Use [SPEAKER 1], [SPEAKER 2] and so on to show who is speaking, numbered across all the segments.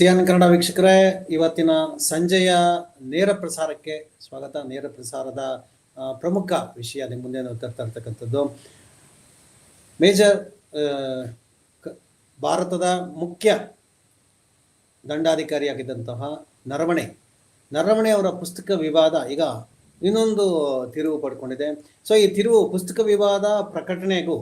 [SPEAKER 1] Xi'an Kannada ವೀಕ್ಷಕರೇ, ಇವತ್ತಿನ ಸಂಜೆಯ ನೇರ ಪ್ರಸಾರಕ್ಕೆ ಸ್ವಾಗತ. ನೇರ ಪ್ರಸಾರದ ಪ್ರಮುಖ ವಿಷಯ ನಿಮ್ಮ ಮುಂದೆ ನಾವು ತರ್ತಾ ಇರ್ತಕ್ಕಂಥದ್ದು. ಮೇಜರ್ ಭಾರತದ ಮುಖ್ಯ ದಂಡಾಧಿಕಾರಿಯಾಗಿದ್ದಂತಹ ನರವಣೆ. ನರವಣೆ ಅವರ ಪುಸ್ತಕ ವಿವಾದ ಈಗ ಇನ್ನೊಂದು ತಿರುವು ಪಡ್ಕೊಂಡಿದೆ. ಸೊ, ಈ ತಿರುವು ಪುಸ್ತಕ ವಿವಾದ ಪ್ರಕಟಣೆಗೂ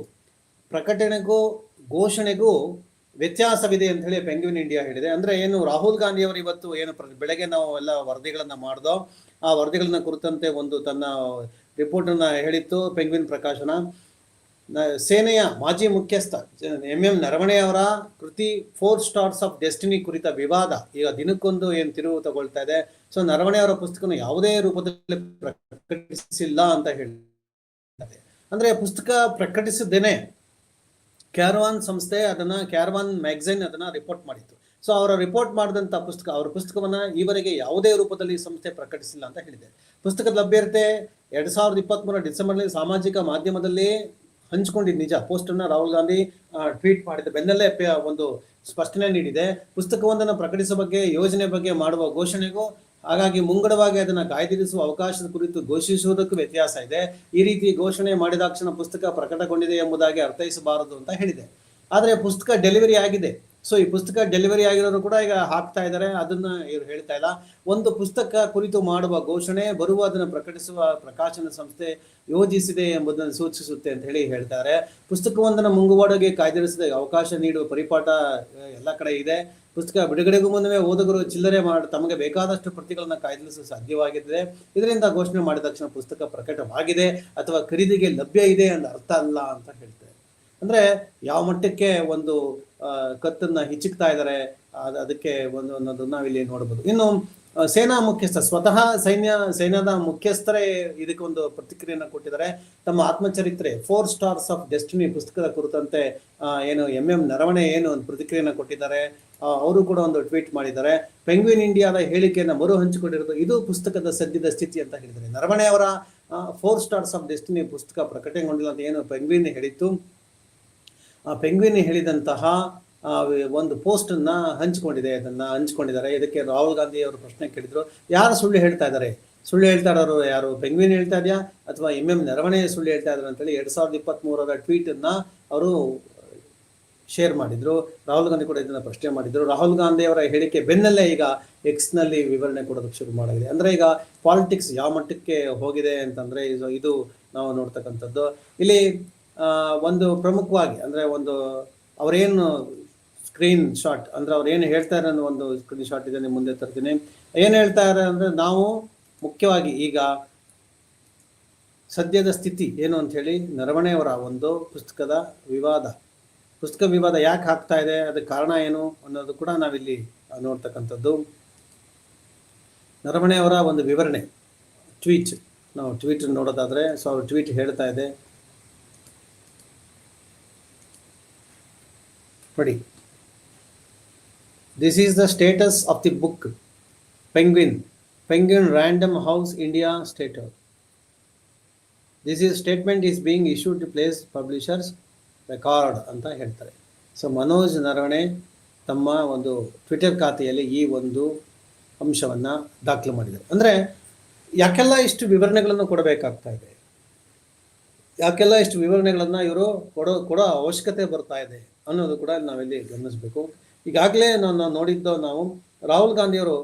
[SPEAKER 1] ಪ್ರಕಟಣೆಗೂ, ಘೋಷಣೆಗೂ ವ್ಯತ್ಯಾಸವಿದೆ ಅಂತ ಹೇಳಿ ಪೆಂಗ್ವಿನ್ ಇಂಡಿಯಾ ಹೇಳಿದೆ. ಅಂದ್ರೆ ಏನು, ರಾಹುಲ್ ಗಾಂಧಿ ಅವರು ಇವತ್ತು ಏನು ಬೆಳಗ್ಗೆ ನಾವು ಎಲ್ಲ ವರದಿಗಳನ್ನ ಮಾಡ್ದೋ, ಆ ವರದಿಗಳನ್ನ ಕುರಿತಂತೆ ಒಂದು ತನ್ನ ರಿಪೋರ್ಟ್ ಅನ್ನ ಹೇಳಿತ್ತು ಪೆಂಗ್ವಿನ್ ಪ್ರಕಾಶನ. ಸೇನೆಯ ಮಾಜಿ ಮುಖ್ಯಸ್ಥ ಎಂ ಎಂ ನರವಣೆ ಅವರ ಕೃತಿ ಫೋರ್ ಸ್ಟಾರ್ಸ್ ಆಫ್ ಡೆಸ್ಟಿನಿ ಕುರಿತ ವಿವಾದ ಈಗ ದಿನಕ್ಕೊಂದು ಏನು ತಿರುವು ತಗೊಳ್ತಾ ಇದೆ. ಸೊ ನರವಣೆ ಅವರ ಪುಸ್ತಕನ ಯಾವುದೇ ರೂಪದಲ್ಲಿ ಪ್ರಕಟಿಸಿಲ್ಲ ಅಂತ ಹೇಳಿ. ಅಂದ್ರೆ ಪುಸ್ತಕ ಪ್ರಕಟಿಸಿದ್ದೇನೆ. ಕ್ಯಾರವಾನ್ ಸಂಸ್ಥೆ ಅದನ್ನ ಕ್ಯಾರವಾನ್ ಮ್ಯಾಗಝೈನ್ ಅದನ್ನ ರಿಪೋರ್ಟ್ ಮಾಡಿತ್ತು. ಸೊ ಅವರ ರಿಪೋರ್ಟ್ ಮಾಡಿದಂತ ಪುಸ್ತಕ, ಅವರ ಪುಸ್ತಕವನ್ನ ಈವರೆಗೆ ಯಾವುದೇ ರೂಪದಲ್ಲಿ ಸಂಸ್ಥೆ ಪ್ರಕಟಿಸಿಲ್ಲ ಅಂತ ಹೇಳಿದೆ ಪುಸ್ತಕದ ಲಭ್ಯತೆ ಎರಡ್ ಸಾವಿರದ ಇಪ್ಪತ್ತ್ ಮೂರ ಡಿಸೆಂಬರ್ನಲ್ಲಿ ಸಾಮಾಜಿಕ ಮಾಧ್ಯಮದಲ್ಲಿ ಹಂಚಿಕೊಂಡಿದ್ದ ನಿಜ. ಪೋಸ್ಟ್ ಅನ್ನ ರಾಹುಲ್ ಗಾಂಧಿ ಟ್ವೀಟ್ ಮಾಡಿದ ಬೆನ್ನಲ್ಲೇ ಒಂದು ಸ್ಪಷ್ಟನೆ ನೀಡಿದೆ. ಪುಸ್ತಕವೊಂದನ್ನು ಪ್ರಕಟಿಸುವ ಬಗ್ಗೆ, ಯೋಜನೆ ಬಗ್ಗೆ ಮಾಡುವ ಘೋಷಣೆಗೂ ಹಾಗಾಗಿ ಮುಂಗಡವಾಗಿ ಅದನ್ನ ಕಾಯ್ದಿರಿಸುವ ಅವಕಾಶದ ಕುರಿತು ಘೋಷಿಸುವುದಕ್ಕೂ ವ್ಯತ್ಯಾಸ ಇದೆ. ಈ ರೀತಿ ಘೋಷಣೆ ಮಾಡಿದಾಕ್ಷಣ ಪುಸ್ತಕ ಪ್ರಕಟಗೊಂಡಿದೆ ಎಂಬುದಾಗಿ ಅರ್ಥೈಸಬಾರದು ಅಂತ ಹೇಳಿದೆ. ಆದರೆ ಪುಸ್ತಕ ಡೆಲಿವರಿ ಆಗಿದೆ. ಸೊ, ಈ ಪುಸ್ತಕ ಡೆಲಿವರಿ ಆಗಿರೋರು ಕೂಡ ಈಗ ಹಾಕ್ತಾ ಇದ್ದಾರೆ. ಅದನ್ನ ಇವ್ರು ಹೇಳ್ತಾ ಇಲ್ಲ. ಒಂದು ಪುಸ್ತಕ ಕುರಿತು ಮಾಡುವ ಘೋಷಣೆ ಬರುವ ಅದನ್ನು ಪ್ರಕಟಿಸುವ ಪ್ರಕಾಶನ ಸಂಸ್ಥೆ ಯೋಜಿಸಿದೆ ಎಂಬುದನ್ನು ಸೂಚಿಸುತ್ತೆ ಅಂತ ಹೇಳಿ ಹೇಳ್ತಾರೆ. ಪುಸ್ತಕವೊಂದನ್ನು ಮುಂಗುವಾಡಗೆ ಕಾಯ್ದಿರಿಸಿದ ಅವಕಾಶ ನೀಡುವ ಪರಿಪಾಠ, ಎಲ್ಲ ಕಡೆ ಇದೆ. ಪುಸ್ತಕ ಬಿಡುಗಡೆಗೂ ಮುನ್ನವೇ ಓದುಗರು ಚಿಲ್ಲರೆ ಮಾಡಿ ತಮಗೆ ಬೇಕಾದಷ್ಟು ಪ್ರತಿಗಳನ್ನು ಕಾಯ್ದಿರಿಸಲು ಸಾಧ್ಯವಾಗಿದೆ. ಇದರಿಂದ ಘೋಷಣೆ ಮಾಡಿದ ತಕ್ಷಣ ಪುಸ್ತಕ ಪ್ರಕಟವಾಗಿದೆ ಅಥವಾ ಖರೀದಿಗೆ ಲಭ್ಯ ಇದೆ ಅಂತ ಅರ್ಥ ಅಲ್ಲ ಅಂತ ಹೇಳ್ತಾರೆ. ಅಂದ್ರೆ ಯಾವ ಮಟ್ಟಕ್ಕೆ ಒಂದು ಕತ್ತನ್ನ ಹಿಚ್ಚುಕ್ತಾ ಇದ್ದಾರೆ ಅದ್- ಅದಕ್ಕೆ ಒಂದು ಅನ್ನೋದು ನಾವಿಲ್ಲಿ ನೋಡಬಹುದು ಇನ್ನು ಸೇನಾ ಮುಖ್ಯಸ್ಥ, ಸ್ವತಃ ಸೈನ್ಯ ಸೈನ್ಯದ ಮುಖ್ಯಸ್ಥರೇ ಇದಕ್ಕೆ ಒಂದು ಪ್ರತಿಕ್ರಿಯೆಯನ್ನು ಕೊಟ್ಟಿದ್ದಾರೆ. ತಮ್ಮ ಆತ್ಮಚರಿತ್ರೆ ಫೋರ್ ಸ್ಟಾರ್ಸ್ ಆಫ್ ಡೆಸ್ಟಿನಿ ಪುಸ್ತಕದ ಕುರಿತಂತೆ ಏನು ಎಂ ಎಂ ನರವಣೆ ಏನು ಒಂದು ಪ್ರತಿಕ್ರಿಯೆಯನ್ನು ಕೊಟ್ಟಿದ್ದಾರೆ. ಅವರು ಕೂಡ ಒಂದು ಟ್ವೀಟ್ ಮಾಡಿದ್ದಾರೆ. ಪೆಂಗ್ವಿನ್ ಇಂಡಿಯಾದ ಹೇಳಿಕೆಯನ್ನು ಮರು ಹಂಚಿಕೊಂಡಿರೋದು ಇದು ಪುಸ್ತಕದ ಸದ್ಯದ ಸ್ಥಿತಿ ಅಂತ ಹೇಳಿದ್ದಾರೆ. ನರವಣೆ ಅವರ ಫೋರ್ ಸ್ಟಾರ್ಸ್ ಆಫ್ ಡೆಸ್ಟಿನಿ ಪುಸ್ತಕ ಪ್ರಕಟಗೊಂಡಿಲ್ಲ ಅಂತ ಏನು ಪೆಂಗ್ವಿನ್ ಹೇಳಿತ್ತು. ಪೆಂಗ್ವಿನ್ ಹೇಳಿದಂತಹ ಒಂದು ಪೋಸ್ಟ್ ಅನ್ನ ಹಂಚಿಕೊಂಡಿದೆ, ಅದನ್ನ ಹಂಚಿಕೊಂಡಿದ್ದಾರೆ. ಇದಕ್ಕೆ ರಾಹುಲ್ ಗಾಂಧಿ ಅವರು ಪ್ರಶ್ನೆ ಕೇಳಿದ್ರು. ಯಾರು ಸುಳ್ಳು ಹೇಳ್ತಾ ಇದ್ದಾರೆ? ಸುಳ್ಳು ಹೇಳ್ತಾ ಇರೋರು ಯಾರು? ಪೆಂಗ್ವಿನ್ ಹೇಳ್ತಾ ಇದೆಯಾ? ಅಥವಾ ಎಂ ಎಂ ನರವಣೆ ಸುಳ್ಳು ಹೇಳ್ತಾ ಇದ್ದಾರೆ ಅಂತೇಳಿ ಎರಡ್ ಸಾವಿರದ ಇಪ್ಪತ್ತ್ ಮೂರರ ಟ್ವೀಟ್ ಅನ್ನ ಅವರು ಶೇರ್ ಮಾಡಿದ್ರು. ರಾಹುಲ್ ಗಾಂಧಿ ಕೂಡ ಇದನ್ನ ಪ್ರಶ್ನೆ ಮಾಡಿದ್ರು. ರಾಹುಲ್ ಗಾಂಧಿ ಅವರ ಹೇಳಿಕೆ ಬೆನ್ನಲ್ಲೇ ಈಗ ಎಕ್ಸ್ನಲ್ಲಿ ವಿವರಣೆ ಕೊಡೋದಕ್ಕೆ ಶುರು ಮಾಡಾಗಿದೆ. ಅಂದ್ರೆ ಈಗ ಪಾಲಿಟಿಕ್ಸ್ ಯಾವ ಮಟ್ಟಕ್ಕೆ ಹೋಗಿದೆ ಅಂತಂದ್ರೆ ಇದು ನಾವು ನೋಡ್ತಕ್ಕಂಥದ್ದು. ಇಲ್ಲಿ ಒಂದು ಪ್ರಮುಖವಾಗಿ ಅಂದ್ರೆ ಒಂದು ಅವರೇನು ಸ್ಕ್ರೀನ್ ಶಾಟ್ ಅಂದ್ರೆ ಅವ್ರು ಏನು ಹೇಳ್ತಾರೆ ಅನ್ನೋ ಒಂದು ಸ್ಕ್ರೀನ್ ಶಾಟ್ ಇದೆ ನಿಮ್ಮ ಮುಂದೆ ತರ್ತೀನಿ. ಏನು ಹೇಳ್ತಾರೆ ಅಂದ್ರೆ ನಾವು ಮುಖ್ಯವಾಗಿ ಈಗ ಸದ್ಯದ ಸ್ಥಿತಿ ಏನು ಅಂತ ಹೇಳಿ ನರವಣೆಯವರ ಒಂದು ಪುಸ್ತಕದ ವಿವಾದ. ಪುಸ್ತಕ ವಿವಾದ ಯಾಕೆ ಆಗ್ತಾ ಇದೆ, ಅದಕ್ಕೆ ಕಾರಣ ಏನು ಅನ್ನೋದು ಕೂಡ ನಾವಿಲ್ಲಿ ನೋಡ್ತಕ್ಕಂಥದ್ದು. ನರಮಣೆಯವರ ಒಂದು ವಿವರಣೆ, ಟ್ವೀಟ್. ನಾವು ಟ್ವೀಟ್ ನೋಡೋದಾದ್ರೆ, ಸೊ ಅವರು ಟ್ವೀಟ್ ಹೇಳ್ತಾ ಇದೆ. ನೋಡಿ. This is the status of the book Penguin Penguin Random House India state this is statement is being issued to place publishers record ಅಂತ ಹೇಳ್ತಾರೆ. ಸೊ ಮನೋಜ್ ನರವಣೆ ತಮ್ಮ ಒಂದು ಟ್ವಿಟರ್ ಖಾತೆಯಲ್ಲಿ ಈ ಒಂದು ಅಂಶವನ್ನು ದಾಖಲು ಮಾಡಿದ್ದಾರೆ. ಅಂದರೆ ಯಾಕೆಲ್ಲ ಇಷ್ಟು ವಿವರಣೆಗಳನ್ನು ಕೊಡಬೇಕಾಗ್ತಾ ಇದೆ? ಯಾಕೆಲ್ಲ ಇಷ್ಟು ವಿವರಣೆಗಳನ್ನು ಇವರು ಕೊಡೋ ಕೊಡೋ ಅವಶ್ಯಕತೆ ಬರ್ತಾ ಇದೆ ಅನ್ನೋದು ಕೂಡ ನಾವಿಲ್ಲಿ ಗಮನಿಸಬೇಕು. ಈಗಾಗಲೇ ನಾನು ನೋಡಿದ್ದು ನಾವು ರಾಹುಲ್ ಗಾಂಧಿಯವರು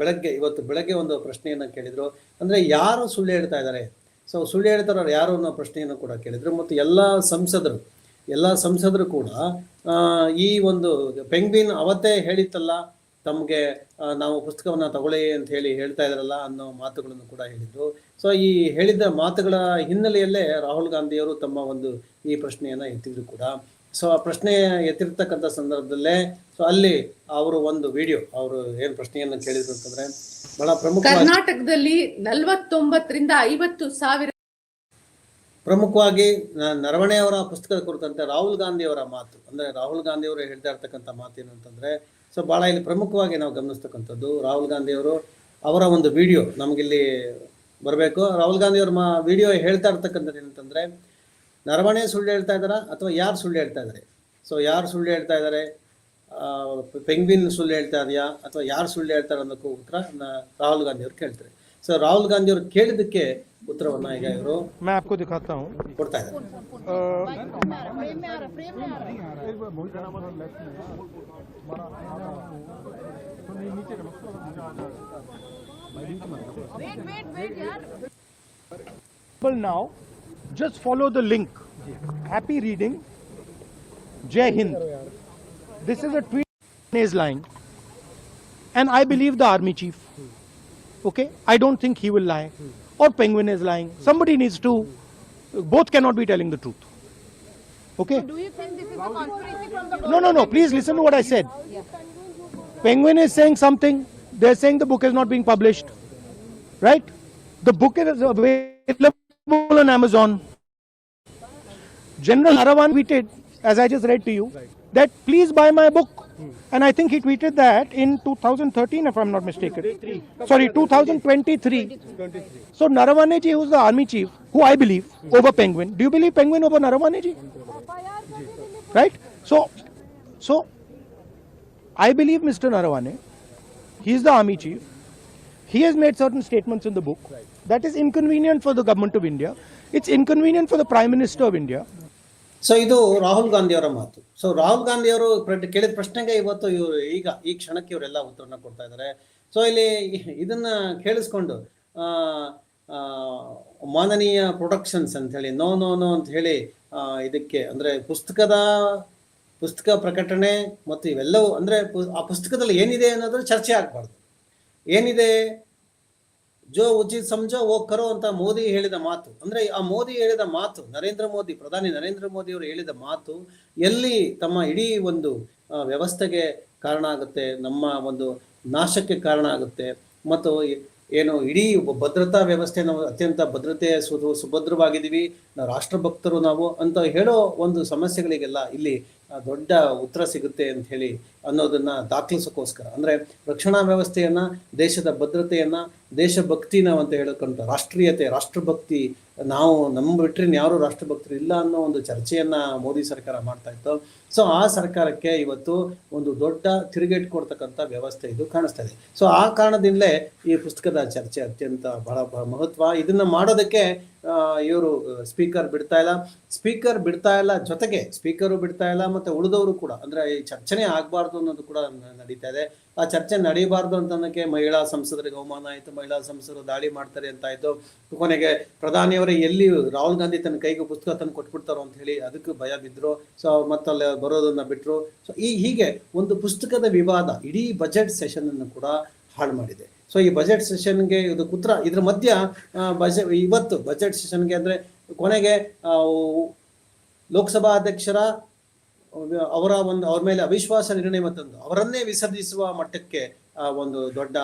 [SPEAKER 1] ಬೆಳಗ್ಗೆ, ಇವತ್ತು ಬೆಳಗ್ಗೆ ಒಂದು ಪ್ರಶ್ನೆಯನ್ನು ಕೇಳಿದರು. ಅಂದರೆ ಯಾರು ಸುಳ್ಳು ಹೇಳ್ತಾ ಇದ್ದಾರೆ? ಸೊ ಸುಳ್ಳು ಹೇಳ್ತಾರೋ ಯಾರು ಅನ್ನೋ ಪ್ರಶ್ನೆಯನ್ನು ಕೂಡ ಕೇಳಿದರು. ಮತ್ತು ಎಲ್ಲ ಸಂಸದರು ಎಲ್ಲ ಸಂಸದರು ಕೂಡ ಈ ಒಂದು ಪೆಂಗ್ವಿನ್ ಅವತ್ತೇ ಹೇಳಿತ್ತಲ್ಲ, ತಮಗೆ ನಾವು ಪುಸ್ತಕವನ್ನ ತಗೊಳ್ಳಿ ಅಂತ ಹೇಳಿ ಹೇಳ್ತಾ ಇದ್ರಲ್ಲ ಅನ್ನೋ ಮಾತುಗಳನ್ನು ಕೂಡ ಹೇಳಿದ್ರು. ಸೊ ಈ ಹೇಳಿದ ಮಾತುಗಳ ಹಿನ್ನೆಲೆಯಲ್ಲೇ ರಾಹುಲ್ ಗಾಂಧಿಯವರು ತಮ್ಮ ಒಂದು ಈ ಪ್ರಶ್ನೆಯನ್ನ ಎತ್ತಿದ್ರು ಕೂಡ. ಸೊ ಆ ಪ್ರಶ್ನೆ ಎತ್ತಿರ್ತಕ್ಕಂಥ ಸಂದರ್ಭದಲ್ಲೇ ಸೊ ಅಲ್ಲಿ ಅವರು ಒಂದು ವಿಡಿಯೋ, ಅವರು ಏನ್ ಪ್ರಶ್ನೆಯನ್ನ ಕೇಳಿದ್ರು ಅಂತಂದ್ರೆ, ಬಹಳ ಪ್ರಮುಖ
[SPEAKER 2] ಕರ್ನಾಟಕದಲ್ಲಿ ನಲವತ್ತೊಂಬತ್ತರಿಂದ ಐವತ್ತು ಸಾವಿರ
[SPEAKER 1] ಪ್ರಮುಖವಾಗಿ ನರವಣೆಯವರ ಪುಸ್ತಕದ ಕುರಿತಂತೆ ರಾಹುಲ್ ಗಾಂಧಿ ಅವರ ಮಾತು. ಅಂದರೆ ರಾಹುಲ್ ಗಾಂಧಿ ಅವರು ಹೇಳ್ತಾ ಇರ್ತಕ್ಕಂಥ ಮಾತು ಏನು ಅಂತಂದ್ರೆ, ಸೊ ಭಾಳ ಇಲ್ಲಿ ಪ್ರಮುಖವಾಗಿ ನಾವು ಗಮನಿಸ್ತಕ್ಕಂಥದ್ದು ರಾಹುಲ್ ಗಾಂಧಿಯವರು ಅವರ ಒಂದು ವಿಡಿಯೋ ನಮಗಿಲ್ಲಿ ಬರಬೇಕು. ರಾಹುಲ್ ಗಾಂಧಿ ಅವ್ರ ಮಾ ವಿಡಿಯೋ ಹೇಳ್ತಾ ಇರ್ತಕ್ಕಂಥದ್ದು ಏನಂತಂದರೆ, ನರವಣೆ ಸುಳ್ಳು ಹೇಳ್ತಾ ಇದ್ದಾರಾ ಅಥವಾ ಯಾರು ಸುಳ್ಳು ಹೇಳ್ತಾ ಇದ್ದಾರೆ? ಸೊ ಯಾರು ಸುಳ್ಳು ಹೇಳ್ತಾ ಇದ್ದಾರೆ? ಪೆಂಗ್ವಿನ್ ಸುಳ್ಳು ಹೇಳ್ತಾ ಇದೆಯಾ ಅಥವಾ ಯಾರು ಸುಳ್ಳು ಹೇಳ್ತಾರೆ ಅನ್ನೋಕ್ಕೂ ಉತ್ತರ ರಾಹುಲ್ ಗಾಂಧಿ ಅವ್ರು ಕೇಳ್ತಾರೆ. ಸೊ ರಾಹುಲ್ ಗಾಂಧಿ ಅವರು ಕೇಳಿದ್ದಕ್ಕೆ ಉತ್ತರವನ್ನ ಈಗ ಇವರು
[SPEAKER 3] मैं आपको दिखाता हूँ
[SPEAKER 1] ಕೊಡ್ತಾ ಇದ್ದಾರೆ
[SPEAKER 3] Well, now, just follow the link. Happy reading. Jai Hind. This is a tweet is lying. And I believe the army chief. Okay? I don't think he will lie. Or Penguin is lying. Somebody needs to. Both cannot be telling the truth. Okay?
[SPEAKER 4] Do you think this is a conspiracy from the
[SPEAKER 3] No, no, no. Please listen to what I said. Penguin is saying something. They're saying the book is not being published. Right? The book is available on Amazon. General Harawan tweeted, as I just read to you, that please buy my book. And I think he tweeted that in 2013, if I'm not mistaken. Sorry, 2023. So Narawane ji, who's the army chief, who I believe, over Penguin. Do you believe Penguin over Narawane ji? Right? So, so I believe Mr. Narawane. He is the army chief. He has made certain statements in the book that is inconvenient for the government of India. It's inconvenient for the Prime Minister of India.
[SPEAKER 1] So ಇದು ರಾಹುಲ್ ಗಾಂಧಿ ಅವರ ಮಾತು. So Rahul Gandhi ಅವರು ಪ್ರ- ಕೇಳಿದ ಪ್ರಶ್ನೆಗೆ ಇವತ್ತು ಇವರು ಈಗ, ಈ ಕ್ಷಣಕ್ಕೆ ಇವರೆಲ್ಲ ಉತ್ತರನ ಕೊಡ್ತಾ ಇದ್ದಾರೆ ಸೊ ಇಲ್ಲಿ ಇದನ್ನ ಕೇಳಿಸ್ಕೊಂಡು ಮಾನನೀಯ ಪ್ರೊಡಕ್ಷನ್ಸ್ ಅಂತ ಹೇಳಿ ನೋ ನೋ ನೋ ಅಂತ ಹೇಳಿ ಇದಕ್ಕೆ ಅಂದ್ರೆ ಪುಸ್ತಕದ, ಪುಸ್ತಕ ಪ್ರಕಟಣೆ ಮತ್ತು ಇವೆಲ್ಲವೂ ಅಂದ್ರೆ ಆ ಪುಸ್ತಕದಲ್ಲಿ ಏನಿದೆ ಅನ್ನೋದ್ರ ಚರ್ಚೆ ಆಗಬಾರ್ದು. ಏನಿದೆ? ಜೋ ಉಚಿತ್ ಸಂಜೋ ಓ ಕರೋ ಅಂತ ಮೋದಿ ಹೇಳಿದ ಮಾತು. ಅಂದ್ರೆ ಆ ಮೋದಿ ಹೇಳಿದ ಮಾತು, ನರೇಂದ್ರ ಮೋದಿ, ಪ್ರಧಾನಿ ನರೇಂದ್ರ ಮೋದಿ ಅವರು ಹೇಳಿದ ಮಾತು ಎಲ್ಲಿ ತಮ್ಮ ಇಡೀ ಒಂದು ವ್ಯವಸ್ಥೆಗೆ ಕಾರಣ ಆಗುತ್ತೆ, ನಮ್ಮ ಒಂದು ನಾಶಕ್ಕೆ ಕಾರಣ ಆಗುತ್ತೆ, ಮತ್ತು ಏನು ಇಡೀ ಭದ್ರತಾ ವ್ಯವಸ್ಥೆ ನಾವು ಅತ್ಯಂತ ಭದ್ರತೆ ಸುಭದ್ರವಾಗಿದ್ದೀವಿ, ನಾವು ರಾಷ್ಟ್ರಭಕ್ತರು ನಾವು ಅಂತ ಹೇಳೋ ಒಂದು ಸಮಸ್ಯೆಗಳಿಗೆಲ್ಲ ಇಲ್ಲಿ ದೊಡ್ಡ ಉತ್ತರ ಸಿಗುತ್ತೆ ಅಂತ ಹೇಳಿ ಅನ್ನೋದನ್ನ ದಾಖಲಿಸೋಕ್ಕೋಸ್ಕರ ಅಂದ್ರೆ ರಕ್ಷಣಾ ವ್ಯವಸ್ಥೆಯನ್ನ, ದೇಶದ ಭದ್ರತೆಯನ್ನ, ದೇಶಭಕ್ತಿನ ಅಂತ ಹೇಳಕಂತ ರಾಷ್ಟ್ರೀಯತೆ, ರಾಷ್ಟ್ರಭಕ್ತಿ, ನಾವು ನಮ್ಮ ಬಿಟ್ರೆ ಯಾರು ರಾಷ್ಟ್ರಭಕ್ತರು ಇಲ್ಲ ಅನ್ನೋ ಒಂದು ಚರ್ಚೆಯನ್ನ ಮೋದಿ ಸರ್ಕಾರ ಮಾಡ್ತಾ ಇತ್ತು. ಸೊ ಆ ಸರ್ಕಾರಕ್ಕೆ ಇವತ್ತು ಒಂದು ದೊಡ್ಡ ತಿರುಗೇಟ್ ಕೊಡ್ತಕ್ಕಂಥ ವ್ಯವಸ್ಥೆ ಇದು ಕಾಣಿಸ್ತಾ ಇದೆ. ಸೊ ಆ ಕಾರಣದಿಂದಲೇ ಈ ಪುಸ್ತಕದ ಚರ್ಚೆ ಅತ್ಯಂತ ಬಹಳ ಮಹತ್ವ. ಇದನ್ನ ಮಾಡೋದಕ್ಕೆ ಇವರು ಸ್ಪೀಕರ್ ಬಿಡ್ತಾ ಇಲ್ಲ. ಸ್ಪೀಕರ್ ಬಿಡ್ತಾ ಇಲ್ಲ ಜೊತೆಗೆ ಸ್ಪೀಕರು ಬಿಡ್ತಾ ಇಲ್ಲ ಮತ್ತೆ ಉಳಿದವರು ಕೂಡ. ಅಂದ್ರೆ ಈ ಚರ್ಚೆನೇ ಆಗ್ಬಾರ್ದು ಅನ್ನೋದು ಕೂಡ ನಡೀತಾ ಇದೆ. ಆ ಚರ್ಚೆ ನಡೀಬಾರ್ದು ಅಂತ ಅನ್ನೋಕೆ ಮಹಿಳಾ ಸಂಸದರಿಗೆ ಅವಮಾನ ಆಯ್ತು, ಮಹಿಳಾ ಸಂಸದರು ದಾಳಿ ಮಾಡ್ತಾರೆ ಅಂತ ಆಯ್ತು. ಕೊನೆಗೆ ಪ್ರಧಾನಿಯವರೇ ಎಲ್ಲಿ ರಾಹುಲ್ ಗಾಂಧಿ ತನ್ನ ಕೈಗೆ ಪುಸ್ತಕ ತಂದು ಕೊಟ್ಬಿಡ್ತಾರೋ ಅಂತ ಹೇಳಿ ಅದಕ್ಕೂ ಭಯ ಬಿದ್ರು. ಸೊ ಮತ್ತಲ್ಲಿ ಬರೋದನ್ನ ಬಿಟ್ರು. ಸೊ ಈ ಹೀಗೆ ಒಂದು ಪುಸ್ತಕದ ವಿವಾದ ಇಡೀ ಬಜೆಟ್ ಸೆಷನ್ ಅನ್ನು ಕೂಡ ಹಾಳು ಮಾಡಿದೆ. ಸೊ ಈ ಬಜೆಟ್ ಸೆಷನ್ಗೆ ಇದು ಕುತ್ರ ಇದ್ರ ಮಧ್ಯ ಬಜೆಟ್ ಇವತ್ತು ಬಜೆಟ್ ಸೆಷನ್ಗೆ ಅಂದರೆ ಕೊನೆಗೆ ಲೋಕಸಭಾ ಅಧ್ಯಕ್ಷರ, ಅವರ ಒಂದು, ಅವ್ರ ಮೇಲೆ ಅವಿಶ್ವಾಸ ನಿರ್ಣಯ ಮತ್ತೊಂದು ಅವರನ್ನೇ ವಿಸರ್ಜಿಸುವ ಮಟ್ಟಕ್ಕೆ ಒಂದು ದೊಡ್ಡ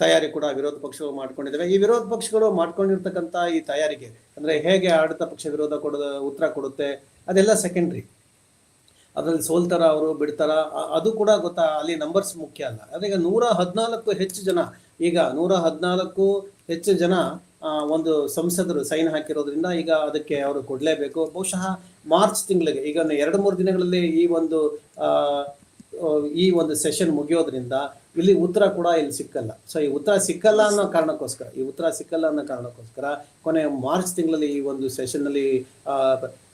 [SPEAKER 1] ತಯಾರಿ ಕೂಡ ವಿರೋಧ ಪಕ್ಷಗಳು ಮಾಡ್ಕೊಂಡಿದ್ದಾವೆ. ಈ ವಿರೋಧ ಪಕ್ಷಗಳು ಮಾಡ್ಕೊಂಡಿರ್ತಕ್ಕಂಥ ಈ ತಯಾರಿಗೆ ಅಂದ್ರೆ ಹೇಗೆ ಆಡಳಿತ ಪಕ್ಷ ವಿರೋಧ ಕೊಡೋದು, ಉತ್ತರ ಕೊಡುತ್ತೆ, ಅದೆಲ್ಲ ಸೆಕೆಂಡ್ರಿ ಅದ್ರಲ್ಲಿ ಸೋಲ್ತಾರ ಅವರು ಬಿಡ್ತಾರ ಅದು ಕೂಡ ಗೊತ್ತಾ ಅಲ್ಲಿ ನಂಬರ್ಸ್ ಮುಖ್ಯ ಅಲ್ಲ. ಅದೇ ಈಗ ನೂರ ಹದಿನಾಲ್ಕು ಹೆಚ್ಚು ಜನ ಈಗ ನೂರ ಹದಿನಾಲ್ಕು ಹೆಚ್ಚು ಜನ ಒಂದು ಸಂಸದರು ಸೈನ್ ಹಾಕಿರೋದ್ರಿಂದ ಈಗ ಅದಕ್ಕೆ ಅವರು ಕೊಡ್ಲೇಬೇಕು. ಬಹುಶಃ ಮಾರ್ಚ್ ತಿಂಗಳಿಗೆ ಈಗ ಎರಡು ಮೂರು ದಿನಗಳಲ್ಲಿ ಈ ಒಂದು ಈ ಒಂದು ಸೆಷನ್ ಮುಗಿಯೋದ್ರಿಂದ ಇಲ್ಲಿ ಉತ್ತರ ಕೂಡ ಇಲ್ಲಿ ಸಿಕ್ಕಲ್ಲ. ಸೊ ಈ ಉತ್ತರ ಸಿಕ್ಕಲ್ಲ ಅನ್ನೋ ಕಾರಣಕ್ಕೋಸ್ಕರ ಈ ಉತ್ತರ ಸಿಕ್ಕಲ್ಲ ಅನ್ನೋ ಕಾರಣಕ್ಕೋಸ್ಕರ ಕೊನೆ ಮಾರ್ಚ್ ತಿಂಗಳಲ್ಲಿ ಈ ಒಂದು ಸೆಷನ್ನಲ್ಲಿ ಆ,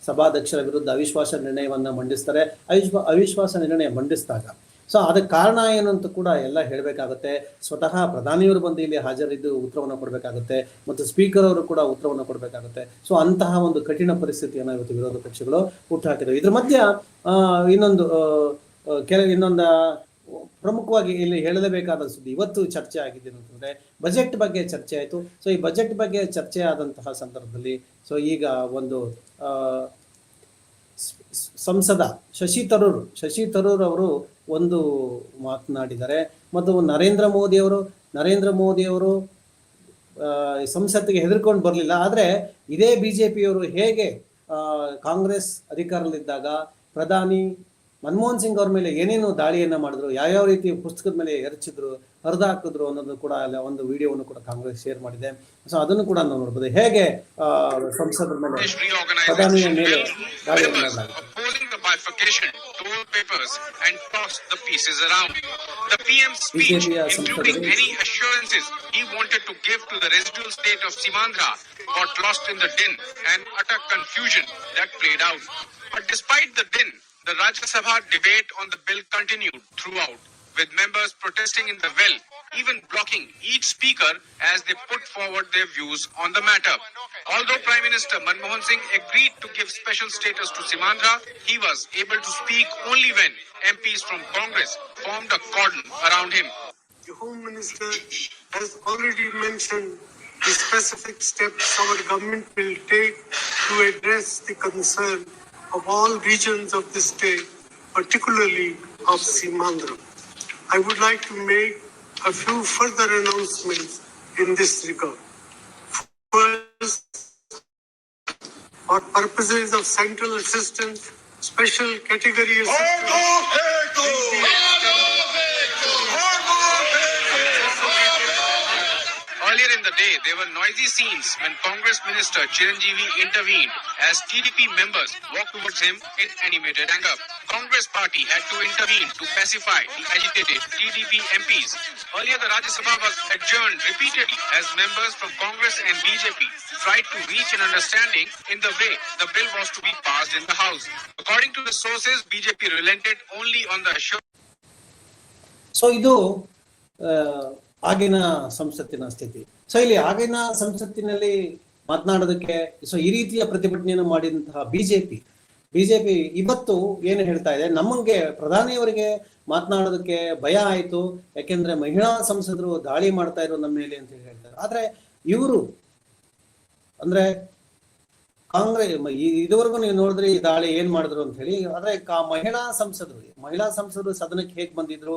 [SPEAKER 1] ಸಭಾಧ್ಯಕ್ಷರ ವಿರುದ್ಧ ಅವಿಶ್ವಾಸ ನಿರ್ಣಯವನ್ನು ಮಂಡಿಸ್ತಾರೆ. ಅವಿಶ್ವ, ಅವಿಶ್ವಾಸ ನಿರ್ಣಯ ಮಂಡಿಸಿದಾಗ. ಸೊ ಅದಕ್ಕೆ ಕಾರಣ ಏನು ಅಂತ ಕೂಡ ಎಲ್ಲ ಹೇಳಬೇಕಾಗುತ್ತೆ. ಸ್ವತಃ ಪ್ರಧಾನಿಯವರು ಬಂದು ಇಲ್ಲಿ ಹಾಜರಿದ್ದು ಉತ್ತರವನ್ನು ಕೊಡಬೇಕಾಗುತ್ತೆ. ಮತ್ತು ಸ್ಪೀಕರ್ ಅವರು ಕೂಡ ಉತ್ತರವನ್ನು ಕೊಡಬೇಕಾಗುತ್ತೆ. ಸೊ ಅಂತಹ ಒಂದು ಕಠಿಣ ಪರಿಸ್ಥಿತಿಯನ್ನು ಇವತ್ತು ವಿರೋಧ ಪಕ್ಷಗಳು ಹುಟ್ಟುಹಾಕಿದವು ಇದ್ರ ಮಧ್ಯ ಇನ್ನೊಂದು ಕೆಲವು ಇನ್ನೊಂದು ಪ್ರಮುಖವಾಗಿ ಇಲ್ಲಿ ಹೇಳಲೇಬೇಕಾದ ಸುದ್ದಿ ಇವತ್ತು ಚರ್ಚೆ ಆಗಿದೆ ಅಂತಂದ್ರೆ ಬಜೆಟ್ ಬಗ್ಗೆ ಚರ್ಚೆ ಆಯಿತು. ಸೊ ಈ ಬಜೆಟ್ ಬಗ್ಗೆ ಚರ್ಚೆ ಆದಂತಹ ಸಂದರ್ಭದಲ್ಲಿ ಸೊ ಈಗ ಒಂದು ಸಂಸದ ಶಶಿ ತರೂರ್ ಶಶಿ ತರೂರ್ ಅವರು ಒಂದು ಮಾತನಾಡಿದ್ದಾರೆ. ಮತ್ತು ನರೇಂದ್ರ ಮೋದಿ ಅವರು, ನರೇಂದ್ರ ಮೋದಿ ಅವರು ಸಂಸತ್ತಿಗೆ ಹೆದರ್ಕೊಂಡು ಬರಲಿಲ್ಲ. ಆದರೆ ಇದೇ ಬಿ ಜೆ ಪಿಯವರು ಹೇಗೆ ಕಾಂಗ್ರೆಸ್ ಅಧಿಕಾರದಲ್ಲಿದ್ದಾಗ ಪ್ರಧಾನಿ ಮನಮೋಹನ್ ಸಿಂಗ್ ಅವ್ರ ಮೇಲೆ ಏನೇನು ದಾಳಿಯನ್ನ ಮಾಡಿದ್ರು ಯಾವ್ಯಾವ ರೀತಿ ಪುಸ್ತಕದ ಮೇಲೆ ಎರಚಿದ್ರು ಹರಿದು ಹಾಕಿದ್ರು ಅನ್ನೋದು ಕೂಡ ಅಲ್ಲಿ ಒಂದು ವಿಡಿಯೋವನ್ನು ಕೂಡ ಕಾಂಗ್ರೆಸ್ ಶೇರ್ ಮಾಡಿದೆ. ಸೊ ಅದನ್ನು ಕೂಡ ನಾವು ನೋಡ್ಬೋದು. ಹೇಗೆ ಸಂಸದರ ಮೇಲೆ ಪ್ರಧಾನಿಯ ಮೇಲೆ ದಾಳಿಯನ್ನು ಮಾಡಲಾಗಿದೆ?
[SPEAKER 5] The Rajya Sabha debate on the bill continued throughout, with members protesting in the well, even blocking each speaker as they put forward their views on the matter. Although Prime Minister Manmohan Singh agreed to give special status to Simandra, he was able to speak only when MPs from Congress formed a cordon around him.
[SPEAKER 6] The Home Minister has already mentioned the specific steps our government will take to address the concern of all regions of the state, particularly of Simandra. I would like to make a few further announcements in this regard. First, for purposes of central assistance, special category assistance.
[SPEAKER 5] the day, there were noisy scenes when Congress Minister Chiranjeevi intervened as TDP members walked towards him in animated anger. Congress party had to intervene to pacify the agitated TDP MPs. Earlier, the Rajya Sabha was adjourned repeatedly as members from Congress and BJP tried to reach an understanding in the way the bill was to be passed in the House. According to the sources, BJP relented only on the assurance.
[SPEAKER 1] So ಇದು ಆ, ಆಗಿನ ಸಂಸತ್ತಿನ ಸ್ಥಿತಿ so ಇಲ್ಲಿ ಆಗಿನ ಸಂಸತ್ತಿನಲ್ಲಿ ಮಾತನಾಡೋದಕ್ಕೆ so ಈ ರೀತಿಯ ಪ್ರತಿಭಟನೆಯನ್ನು ಮಾಡಿದಂತಹ ಬಿಜೆಪಿ ಬಿಜೆಪಿ ಇವತ್ತು ಏನು ಹೇಳ್ತಾ ಇದೆ? ನಮಗೆ ಪ್ರಧಾನಿಯವರಿಗೆ ಮಾತನಾಡೋದಕ್ಕೆ ಭಯ ಆಯಿತು, ಯಾಕೆಂದ್ರೆ ಮಹಿಳಾ ಸಂಸದರು ದಾಳಿ ಮಾಡ್ತಾ ಇರೋ ನಮ್ಮ ಮೇಲೆ ಅಂತ ಹೇಳಿ ಹೇಳ್ತಾರೆ. ಆದ್ರೆ ಇವರು, ಅಂದ್ರೆ ಕಾಂಗ್ರೆಸ್ ಇದುವರೆಗೂ ನೀವು ನೋಡಿದ್ರೆ ಈ ದಾಳಿ ಏನ್ ಮಾಡಿದ್ರು ಅಂತ ಹೇಳಿ, ಆದ್ರೆ ಮಹಿಳಾ ಸಂಸದರು ಮಹಿಳಾ ಸಂಸದರು ಸದನಕ್ಕೆ ಹೇಗ್ ಬಂದಿದ್ರು?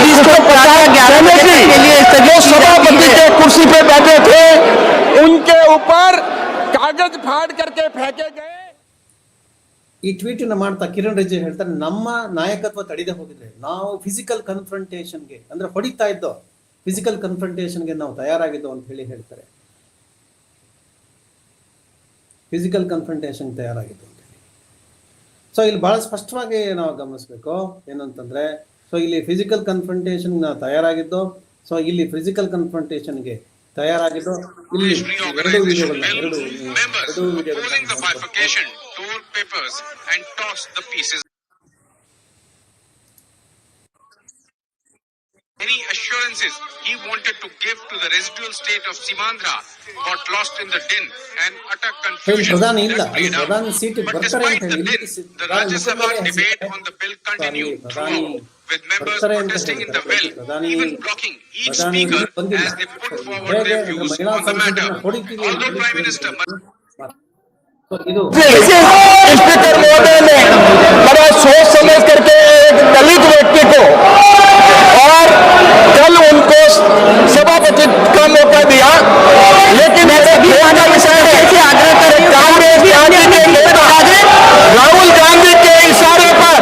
[SPEAKER 7] दो हजार छब्बीस को प्रातः ग्यारह बजे के लिए जो सभापति के कुर्सी पे बैठे थे उनके ऊपर कागज फाड़ करके फेंके गए
[SPEAKER 1] ಈ ಟ್ವೀಟ್ ಅನ್ನ ಮಾಡ್ತಾ ಕಿರಣ್ ರಿಜಿಜು ಹೇಳ್ತಾರೆ ನಮ್ಮ ನಾಯಕತ್ವ ತಡಿದೆ ಹೋಗಿದ್ರೆ ನಾವು ಫಿಸಿಕಲ್ ಕನ್ಫ್ರಂಟೇಷನ್ಗೆ ಅಂದ್ರೆ ಹೊಡಿತಾ ಇದ್ದೋ ಫಿಸಿಕಲ್ ಕನ್ಫ್ರಂಟೇಷನ್ಗೆ ನಾವು ತಯಾರಾಗಿದ್ದೋ ಅಂತ ಹೇಳಿ ಹೇಳ್ತಾರೆ ಫಿಸಿಕಲ್ ಕನ್ಫ್ರಂಟೇಷನ್ ತಯಾರಾಗಿದ್ದು ಅಂತ ಹೇಳಿ ಸೊ ಇಲ್ಲಿ ಬಹಳ ಸ್ಪಷ್ಟವಾಗಿ ನಾವು ಗಮನಿಸ್ಬೇಕು ಏನಂತಂದ್ರೆ ಸೊ ಇಲ್ಲಿ ಫಿಸಿಕಲ್ ಕನ್ಫ್ರಂಟೇಷನ್ ತಯಾರಾಗಿದ್ದು. ಸೊ ಇಲ್ಲಿ ಫಿಸಿಕಲ್ ಕನ್ಫ್ರಂಟೇಷನ್ಗೆ ತಯಾರಾಗಿದ್ದು. ಇಲ್ಲಿ ಎರಡು ವಿಡಿಯೋಗಳನ್ನ ಎರಡು ಎರಡು ವಿಡಿಯೋಗಳನ್ನ
[SPEAKER 5] Any assurances he wanted to give to the residual state of Simandra got lost in the din and utter confusion. But despite the din, the Rajya Sabha debate on the bill continued throughout. With members protesting in the
[SPEAKER 1] bill,
[SPEAKER 5] even blocking each speaker as they put forward their views on the matter. Although Prime Minister.
[SPEAKER 7] Speaker Modi ने बड़ा सोच समझ करके एक दलित व्यक्ति को उनको सभापति का मौका दिया लेकिन मेरे खेद का विषय है कि कांग्रेस पार्टी के नेता राहुल गांधी के इशारे पर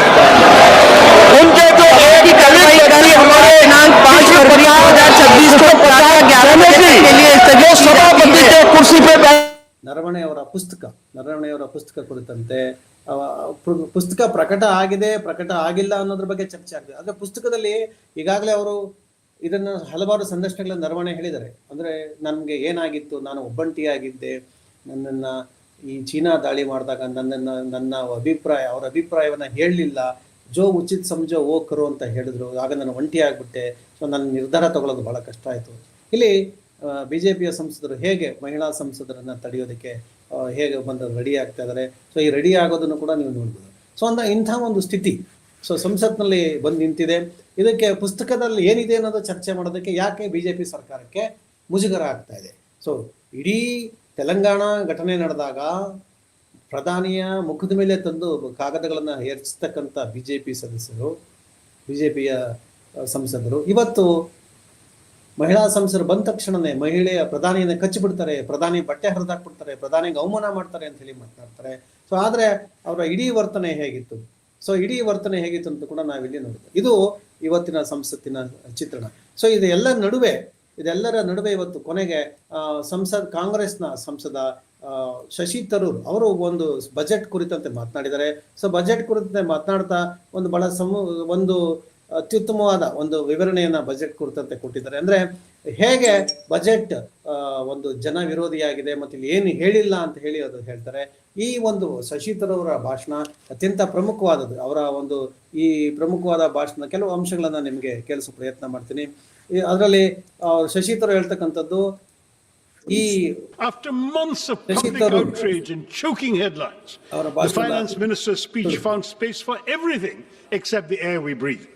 [SPEAKER 7] उनके जो एक दलित व्यक्ति हमारे दिनांक पांच फरवरी दो हजार छब्बीस को प्रातः ग्यारह बजे के लिए जो सभापति के कुर्सी पे बैठे
[SPEAKER 1] ನರವಣೆಯವರ ಪುಸ್ತಕ ನರವಣೆಯವರ ಪುಸ್ತಕ ಕುರಿತಂತೆ ಆ, ಪು- ಪುಸ್ತಕ ಪ್ರಕಟ ಆಗಿದೆ ಪ್ರಕಟ ಆಗಿಲ್ಲ ಅನ್ನೋದ್ರ ಬಗ್ಗೆ ಚರ್ಚೆ ಆಗಿದೆ ಆದ್ರೆ ಪುಸ್ತಕದಲ್ಲಿ ಈಗಾಗಲೇ ಅವರು ಇದನ್ನ ಹಲವಾರು ಸಂದರ್ಶನಗಳ ನರವಣೆ ಹೇಳಿದ್ದಾರೆ. ಅಂದರೆ ನನಗೆ ಏನಾಗಿತ್ತು, ನಾನು ಒಬ್ಬಂಟಿಯಾಗಿದ್ದೆ, ನನ್ನನ್ನು ಈ ಚೀನಾ ದಾಳಿ ಮಾಡಿದಾಗ ನನ್ನನ್ನು, ನನ್ನ ಅಭಿಪ್ರಾಯ, ಅವರ ಅಭಿಪ್ರಾಯವನ್ನು ಹೇಳಲಿಲ್ಲ. ಜೋ ಉಚಿತ್ ಸಂಜೋ ಓಕರು ಕರೋ ಅಂತ ಹೇಳಿದ್ರು. ಆಗ ನಾನು ಒಂಟಿ ಆಗ್ಬಿಟ್ಟೆ ಸೊ ನನ್ನ ನಿರ್ಧಾರ ತಗೊಳ್ಳೋದು ಬಹಳ ಕಷ್ಟ ಆಯಿತು. ಇಲ್ಲಿ ಬಿ ಜೆ ಪಿಯ ಸಂಸದರು ಹೇಗೆ, ಮಹಿಳಾ ಸಂಸದರನ್ನು ತಡೆಯೋದಕ್ಕೆ ಹೇಗೆ ಬಂದು ರೆಡಿ ಆಗ್ತಾ ಇದ್ದಾರೆ ಸೊ ಈ ರೆಡಿ ಆಗೋದನ್ನು ಕೂಡ ನೀವು ನೋಡ್ಬೋದು. ಸೊ ಅಂದ ಇಂಥ ಒಂದು ಸ್ಥಿತಿ. ಸೊ ಸಂಸತ್ನಲ್ಲಿ ಬಂದು ನಿಂತಿದೆ. ಇದಕ್ಕೆ ಪುಸ್ತಕದಲ್ಲಿ ಏನಿದೆ ಅನ್ನೋದು ಚರ್ಚೆ ಮಾಡೋದಕ್ಕೆ ಯಾಕೆ ಬಿ ಜೆ ಪಿ ಸರ್ಕಾರಕ್ಕೆ ಮುಜುಗರ ಆಗ್ತಾ ಇದೆ? ಸೊ ಇಡೀ ತೆಲಂಗಾಣ ಘಟನೆ ನಡೆದಾಗ ಪ್ರಧಾನಿಯ ಮುಖದ ಮೇಲೆ ತಂದು ಕಾಗದಗಳನ್ನು ಏರ್ಸ್ತಕ್ಕಂಥ ಬಿ ಜೆ ಪಿ ಸದಸ್ಯರು ಬಿ ಜೆ ಪಿಯ ಸಂಸದರು, ಇವತ್ತು ಮಹಿಳಾ ಸಂಸದರು ಬಂದ ತಕ್ಷಣನೇ ಮಹಿಳೆಯ ಪ್ರಧಾನಿಯನ್ನು ಕಚ್ಚಿಬಿಡ್ತಾರೆ, ಪ್ರಧಾನಿ ಬಟ್ಟೆ ಹರಿದಾಕ್ಬಿಡ್ತಾರೆ, ಪ್ರಧಾನಿಗೆ ಅವಮಾನ ಮಾಡ್ತಾರೆ ಅಂತ ಹೇಳಿ ಮಾತನಾಡ್ತಾರೆ. ಸೊ ಆದ್ರೆ ಅವರ ಇಡೀ ವರ್ತನೆ ಹೇಗಿತ್ತು? ಸೊ ಇಡೀ ವರ್ತನೆ ಹೇಗಿತ್ತು ಅಂತ ಕೂಡ ನಾವಿಲ್ಲಿ ನೋಡಿದ್ವಿ. ಇದು ಇವತ್ತಿನ ಸಂಸತ್ತಿನ ಚಿತ್ರಣ. ಸೊ ಇದೆಲ್ಲರ ನಡುವೆ ಇದೆಲ್ಲರ ನಡುವೆ ಇವತ್ತು ಕೊನೆಗೆ ಸಂಸದ್, ಕಾಂಗ್ರೆಸ್ನ ಸಂಸದ ಶಶಿ ತರೂರ್ ಅವರು ಒಂದು ಬಜೆಟ್ ಕುರಿತಂತೆ ಮಾತನಾಡಿದ್ದಾರೆ. ಸೊ ಬಜೆಟ್ ಕುರಿತಂತೆ ಮಾತನಾಡ್ತಾ ಒಂದು ಬಹಳ ಸಮೂ, ಒಂದು ಅತ್ಯುತ್ತಮವಾದ ಒಂದು ವಿವರಣೆಯನ್ನ ಬಜೆಟ್ ಕುರಿತಂತೆ ಕೊಟ್ಟಿದ್ದಾರೆ. ಅಂದ್ರೆ ಹೇಗೆ ಬಜೆಟ್ ಒಂದು ಜನ ವಿರೋಧಿಯಾಗಿದೆ ಮತ್ತೆ ಇಲ್ಲಿ ಏನು ಹೇಳಿಲ್ಲ ಅಂತ ಹೇಳಿ ಅದು ಹೇಳ್ತಾರೆ. ಈ ಒಂದು ಶಶಿ ತರೂರ ಭಾಷಣ ಅತ್ಯಂತ ಪ್ರಮುಖವಾದದ್ದು. ಅವರ ಒಂದು ಈ ಪ್ರಮುಖವಾದ ಭಾಷಣ ಕೆಲವು ಅಂಶಗಳನ್ನ ನಿಮಗೆ ಕೇಳಿಸೋ ಪ್ರಯತ್ನ ಮಾಡ್ತೀನಿ. ಅದರಲ್ಲಿ ಶಶಿ ತರೂರ್ ಹೇಳ್ತಕ್ಕಂಥದ್ದು ಈ
[SPEAKER 8] After months of public
[SPEAKER 1] public
[SPEAKER 8] outrage and choking headlines, the
[SPEAKER 1] found
[SPEAKER 8] finance
[SPEAKER 1] for
[SPEAKER 8] minister's speech found space for everything except the air we breathe.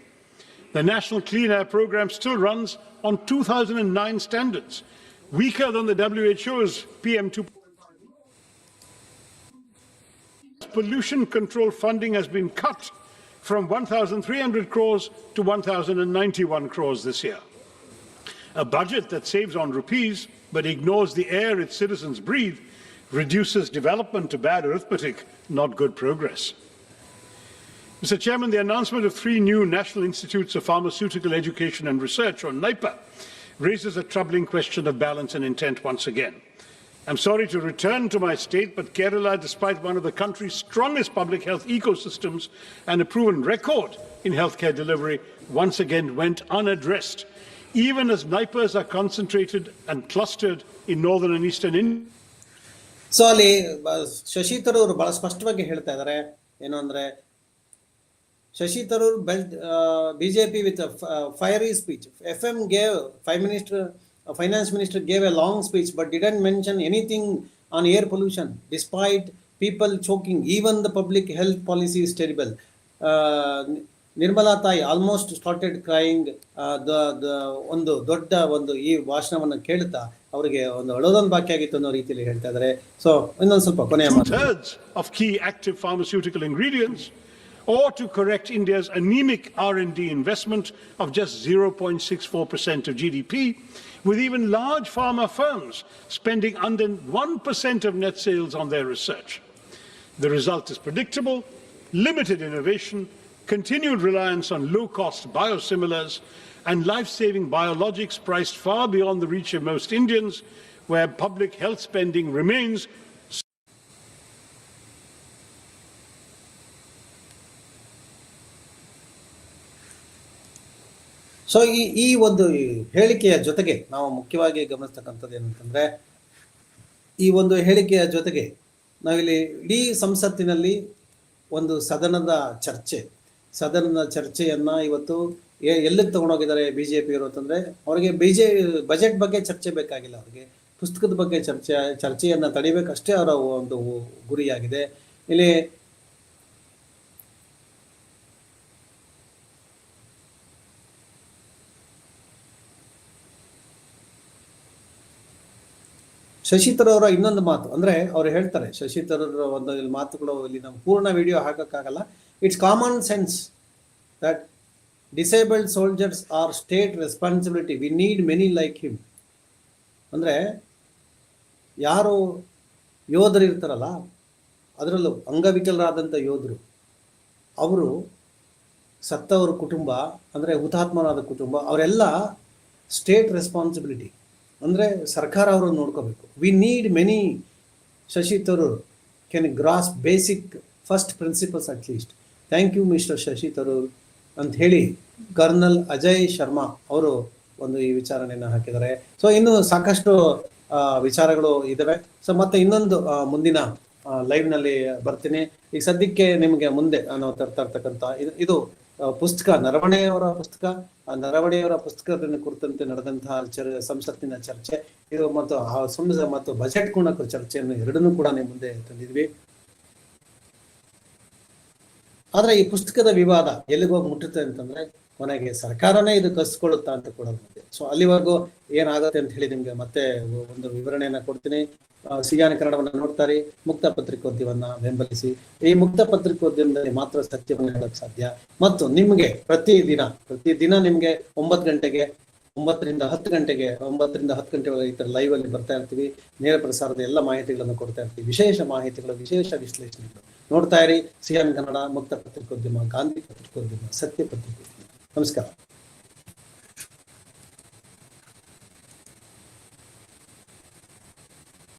[SPEAKER 8] The National Clean Air Program still runs on 2009 standards, weaker than the WHO's PM2. Pollution control funding has been cut from 1,300 crores to 1,091 crores this year. A budget that saves on rupees but ignores the air its citizens breathe reduces development to bad arithmetic, not good progress. Mr. Chairman, the announcement of three new National Institutes of Pharmaceutical Education and Research, or NIPA, raises a troubling question of balance and intent once again. I'm sorry to return to my state, but Kerala, despite one of the country's strongest public health ecosystems and a proven record in healthcare delivery, once again went unaddressed, even as NIPAs are concentrated and clustered in northern and eastern India.
[SPEAKER 1] So ಅಲ್ಲಿ ಬ- ಶಶಿ ತರೂರ್ ಬಹಳ ಸ್ಪಷ್ಟವಾಗಿ ಹೇಳ್ತಾ ಇದ್ದಾರೆ ಏನು ಅಂದ್ರೆ Shashi Tharoor belt BJP with fiery speech F M gave five minister finance minister gave a long speech but didn't mention anything on air pollution despite people choking even the public health policy is terrible Nirmala ತಾಯಿ almost started crying the ಒಂದು ದೊಡ್ಡ ಒಂದು ಈ ಭಾಷಣವನ್ನು ಕೇಳ್ತಾ ಅವರಿಗೆ ಒಂದು ಅಳೋದೊಂದು ಬಾಕಿ ಆಗಿತ್ತು ಅನ್ನೋ ರೀತಿಯಲ್ಲಿ ಹೇಳ್ತಾ ಇದ್ದಾರೆ ಸೊ ಇನ್ನೊಂದು ಸ್ವಲ್ಪ ಕೊನೆಯ ಮಾತು.
[SPEAKER 8] Of key active pharmaceutical ingredients, or to correct India's anemic R&D investment of just 0.64% of GDP, with even large pharma firms spending under 1% of net sales on their research. The result is predictable, limited innovation, continued reliance on low-cost biosimilars, and life-saving biologics priced far beyond the reach of most Indians, where public health spending remains
[SPEAKER 1] so ಈ ಈ ಒಂದು ಹೇಳಿಕೆಯ ಜೊತೆಗೆ ನಾವು ಮುಖ್ಯವಾಗಿ ಗಮನಿಸ್ತಕ್ಕಂಥದ್ದು ಏನಂತಂದ್ರೆ, ಈ ಒಂದು ಹೇಳಿಕೆಯ ಜೊತೆಗೆ ನಾವಿಲ್ಲಿ ಇಡೀ ಸಂಸತ್ತಿನಲ್ಲಿ ಒಂದು ಸದನದ ಚರ್ಚೆ, ಸದನದ ಚರ್ಚೆಯನ್ನ ಇವತ್ತು ಎಲ್ಲಿಗೆ ತಗೊಂಡೋಗಿದ್ದಾರೆ ಬಿ ಜೆ ಪಿಯವರು ಅಂತಂದ್ರೆ, ಅವರಿಗೆ ಬಿ ಜೆ ಬಜೆಟ್ ಬಗ್ಗೆ ಚರ್ಚೆ ಬೇಕಾಗಿಲ್ಲ. ಅವರಿಗೆ ಪುಸ್ತಕದ ಬಗ್ಗೆ ಚರ್ಚೆ, ಚರ್ಚೆಯನ್ನ ತಡಿಬೇಕಷ್ಟೇ ಅವರ ಒಂದು ಗುರಿಯಾಗಿದೆ. ಇಲ್ಲಿ ಶಶಿ ತರೂರ ಇನ್ನೊಂದು ಮಾತು, ಅಂದ್ರೆ ಅವ್ರು ಹೇಳ್ತಾರೆ ಶಶಿ ತರೂರ ಒಂದು ಮಾತುಗಳು ಇಲ್ಲಿ ನಾವು ಪೂರ್ಣ video ಹಾಕಕ್ಕಾಗಲ್ಲ. It's common sense that disabled soldiers are state responsibility we need many like him ಅಂದ್ರೆ ಯಾರು ಯೋಧರು ಇರ್ತಾರಲ್ಲ, ಅದರಲ್ಲೂ ಅಂಗವಿಕಲರಾದಂಥ ಯೋಧರು, ಅವರು ಸತ್ತವರ ಕುಟುಂಬ, ಅಂದರೆ ಹುತಾತ್ಮರಾದ ಕುಟುಂಬ, ಅವರೆಲ್ಲ ಸ್ಟೇಟ್ ರೆಸ್ಪಾನ್ಸಿಬಿಲಿಟಿ ಅಂದರೆ ಸರ್ಕಾರ ಅವರು ನೋಡ್ಕೋಬೇಕು. We need many Shashi Tharoor can grasp basic first principles at least thank you mister Shashi Tharoor ಅಂತ ಹೇಳಿ ಕರ್ನಲ್ ಅಜಯ್ ಶರ್ಮಾ ಅವರು ಒಂದು ಈ ವಿಚಾರಣೆಯನ್ನು ಹಾಕಿದ್ದಾರೆ. ಸೊ ಇನ್ನು ಸಾಕಷ್ಟು ವಿಚಾರಗಳು ಇದಾವೆ. ಸೊ ಮತ್ತೆ ಇನ್ನೊಂದು ಮುಂದಿನ ಲೈವ್ನಲ್ಲಿ ಬರ್ತೀನಿ. ಈಗ ಸದ್ಯಕ್ಕೆ ನಿಮಗೆ ಮುಂದೆ ನಾನು ತರ್ತಾ ಇರ್ತಕ್ಕಂಥ ಇದು ಪುಸ್ತಕ ನರವಣೆಯವರ ಪುಸ್ತಕ. ನರವಣೆಯವರ ಪುಸ್ತಕದ ಕುರಿತಂತೆ ನಡೆದಂತಹ ಸಂಸತ್ತಿನ ಚರ್ಚೆ, ಇದು ಮತ್ತು ಆ ಸಂಸ ಮತ್ತು ಬಜೆಟ್ ಕುಣಕ ಚರ್ಚೆಯನ್ನು ಎರಡನ್ನೂ ಕೂಡ ನಿಮ್ಮ ಮುಂದೆ ತಂದಿದ್ವಿ. ಆದ್ರೆ ಈ ಪುಸ್ತಕದ ವಿವಾದ ಎಲ್ಲಿಗೆ ಹೋಗಿ ಮುಟ್ಟುತ್ತೆ ಅಂತಂದ್ರೆ ಕೊನೆಗೆ ಸರ್ಕಾರನೇ ಇದು ಕಸ್ಕೊಳ್ಳುತ್ತಾ ಅಂತ ಕೂಡ ಬಂದಿದೆ. ಸೊ ಅಲ್ಲಿವರೆಗೂ ಏನಾಗುತ್ತೆ ಅಂತ ಹೇಳಿ ನಿಮ್ಗೆ ಮತ್ತೆ ಒಂದು ವಿವರಣೆಯನ್ನ ಕೊಡ್ತೀನಿ. ಸಿಯಾನ ಕನ್ನಡವನ್ನ ನೋಡ್ತಾರೆ. ಮುಕ್ತ ಪತ್ರಿಕೋದ್ಯಮವನ್ನ ಬೆಂಬಲಿಸಿ. ಈ ಮುಕ್ತ ಪತ್ರಿಕೋದ್ಯಮದಲ್ಲಿ ಮಾತ್ರ ಸತ್ಯವನ್ನು ಹೇಳಕ್ ಸಾಧ್ಯ. ಮತ್ತು ನಿಮ್ಗೆ ಪ್ರತಿ ದಿನ ಪ್ರತಿ ದಿನ ನಿಮ್ಗೆ ಒಂಬತ್ ಗಂಟೆಗೆ, ಒಂಬತ್ತರಿಂದ ಹತ್ತು ಗಂಟೆಗೆ, ಒಂಬತ್ತರಿಂದ ಹತ್ತು ಗಂಟೆ ಒಳಗೆ ಈ ತರ ಲೈವ್ ಅಲ್ಲಿ ಬರ್ತಾ ಇರ್ತೀವಿ. ನೇರ ಪ್ರಸಾರದ ಎಲ್ಲ ಮಾಹಿತಿಗಳನ್ನು ಕೊಡ್ತಾ ಇರ್ತೀವಿ. ವಿಶೇಷ ಮಾಹಿತಿಗಳು, ವಿಶೇಷ ವಿಶ್ಲೇಷಣೆಗಳು. ನೋಡ್ತಾ ಇರಿ. ಸಿಎಂ ಕನ್ನಡ ಮುಕ್ತ ಪತ್ರಿಕೋದ್ಯಮ, ಗಾಂಧಿ ಪತ್ರಿಕೋದ್ಯಮ, ಸತ್ಯ ಪತ್ರಿಕೋದ್ಯಮ. ನಮಸ್ಕಾರ